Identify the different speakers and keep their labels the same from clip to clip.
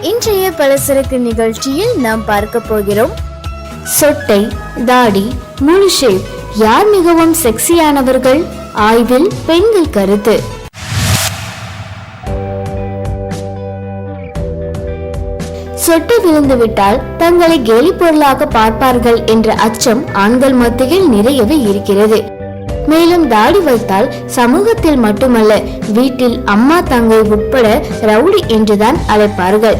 Speaker 1: இன்றைய பலசரக்கு நிகழ்ச்சியில் நாம் பார்க்க போகிறோம். சொட்டை தாடி முழு ஷேப் யார் மிகவும் செக்ஸியானவர்கள்? ஆய்வில் பெண்கள் கருத்து. சொட்டு விழுந்து விட்டால் தங்களை கேலி பொருளாக பார்ப்பார்கள் என்ற அச்சம் ஆண்கள் மத்தியில் நிறையவே இருக்கிறது. மேலும் தாடி வைத்தால் சமூகத்தில் மட்டுமல்ல வீட்டில் அம்மா தங்கை உட்பட ரவுடி என்றுதான் அழைப்பார்கள்.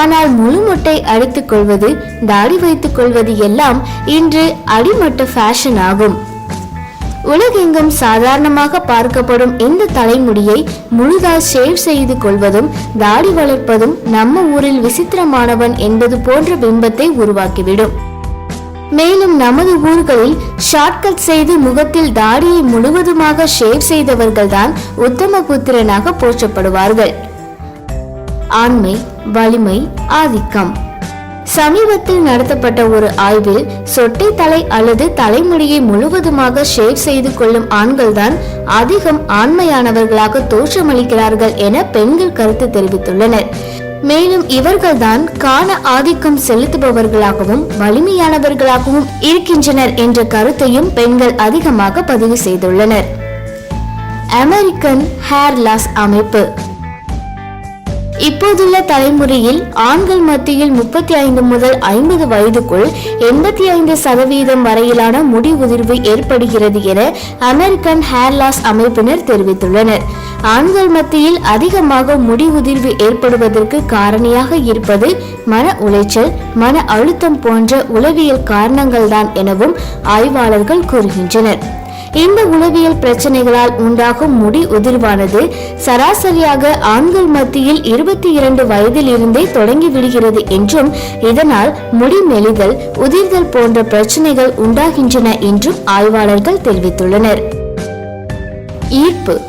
Speaker 1: ஆனால் முழு முட்டை அடித்துக் கொள்வது தாடி வைத்துக் கொள்வது எல்லாம் இன்று அடிமட்ட ஃபேஷன் ஆகும். உலகெங்கும் சாதாரணமாக பார்க்கப்படும் இந்த தலைமுடியை முழுதாய் ஷேவ் செய்து கொள்வதும் தாடி வளர்ப்பதும் நம்ம ஊரில் விசித்திரமானவன் என்பது போன்ற பிம்பத்தை உருவாக்கிவிடும். மேலும் நமது ஊர்களில் ஷார்ட்கட் செய்து முகத்தில் தாடியை முழுவதுமாக ஷேவ் செய்தவர்கள்தான் உத்தம புத்திரனாக போற்றப்படுவார்கள். ஆண்மை வலிமை ஆதிக்கம். சமீபத்தில் நடத்தப்பட்ட ஒரு ஆய்வில் சொட்டை தலை அல்லது தலைமுடியை முழுவதுமாக ஷேவ் செய்து கொள்ளும் ஆண்கள்தான் அதிகம் ஆண்மையானவர்களாக தோற்றமளிக்கிறார்கள் என பெண்கள் கருத்து தெரிவித்துள்ளனர். மேலும் இவர்கள்தான் காண ஆதிக்கம் செலுத்துபவர்களாகவும் வலிமையானவர்களாகவும் இருக்கின்றனர் என்ற கருத்தையும் பெண்கள் அதிகமாக பதிவு செய்துள்ளனர். அமெரிக்கன் ஹேர் லாஸ் அமைப்பு. இப்போதுள்ள தலைமுறையில் ஆண்கள் மத்தியில் முப்பத்தி ஐந்து முதல் ஐம்பது வயதுக்குள் எண்பத்தி ஐந்து சதவீதம் வரையிலான முடி உதிர்வு ஏற்படுகிறது என அமெரிக்கன் ஹேர் லாஸ் அமைப்பினர் தெரிவித்துள்ளனர். ஆண்கள் மத்தியில் அதிகமாக முடி உதிர்வு ஏற்படுவதற்கு காரணியாக இருப்பது மன உளைச்சல் மன அழுத்தம் போன்ற உளவியல் காரணங்கள்தான் எனவும் ஆய்வாளர்கள் கூறுகின்றனர். இந்த உளவியல் பிரச்சனைகளால் உண்டாகும் முடி உதிர்வானது சராசரியாக ஆண்கள் மத்தியில் இருபத்தி இரண்டு வயதில் இருந்தே தொடங்கி விடுகிறது என்றும் இதனால் முடி மெலிதல் உதிர்தல் போன்ற பிரச்சனைகள் உண்டாகின்றன என்றும் ஆய்வாளர்கள் தெரிவித்துள்ளனர். ஈர்ப்பு.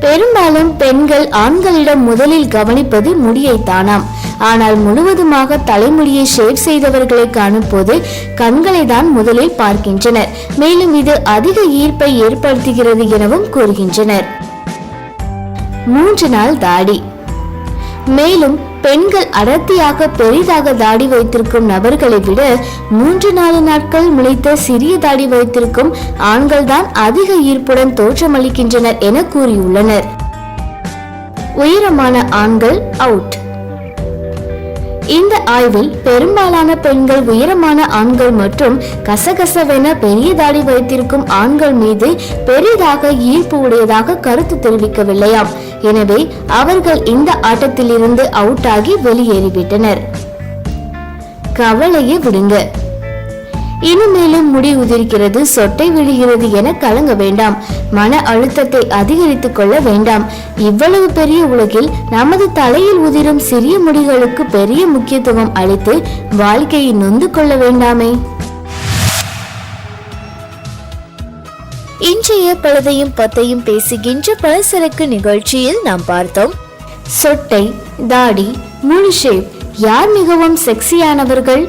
Speaker 1: பெரும்பாலும் பெண்கள் ஆண்களிடம் முதலில் கவனிப்பது முடியை தானாம் ஆனால் முழுவதுமாக தலைமுடியை ஷேவ் செய்தவர்களை காணும் போது கண்களை தான் முதலில் பார்க்கின்றனர். மேலும் இது அதிக ஈர்ப்பை ஏற்படுத்துகிறது எனவும் கூறுகின்றனர். மூன்று நாள் தாடி. மேலும் பெண்கள் அடர்த்தியாக பெரிதாக தாடி வைத்திருக்கும் நபர்களை விட மூன்று நாலு நாட்கள் முளைத்த சிறிய தாடி வைத்திருக்கும் ஆண்கள்தான் அதிக ஈர்ப்புடன் தோற்றமளிக்கின்றனர் என கூறியுள்ளனர். உயரமான ஆண்கள் அவுட் இந்த ஆய்வில் பெரும்பாலான பெண்கள் உயரமான ஆண்கள் மற்றும் கசகசவென பெரிய தாடி வைத்திருக்கும் ஆண்கள் மீது பெரிதாக ஈர்ப்பு உடையதாக கருத்து தெரிவிக்கவில்லையாம். எனவே அவர்கள் இந்த ஆட்டத்திலிருந்து அவுட் ஆகி வெளியேறிவிட்டனர். கவலையை விடுங்க. இனிமேலும் முடி உதிர்கிறது சொட்டை விழுகிறது என கலங்க வேண்டாம். மன அழுத்தத்தை அதிகரித்துக் கொள்ள வேண்டாம். இவ்வளவு பெரிய உலகில் நமது தலையில் உதிரும் சிறிய முடிகளுக்கு பெரிய முக்கியத்துவம் அளித்து வாழ்க்கையை நொந்து கொள்ள வேண்டாமே. இன்றைய பழுதையும் பத்தையும் பேசுகின்ற பலசரக்கு நிகழ்ச்சியில் நாம் பார்த்தோம். சொட்டை தாடி முழு ஷேப். யார் மிகவும் செக்ஸியானவர்கள்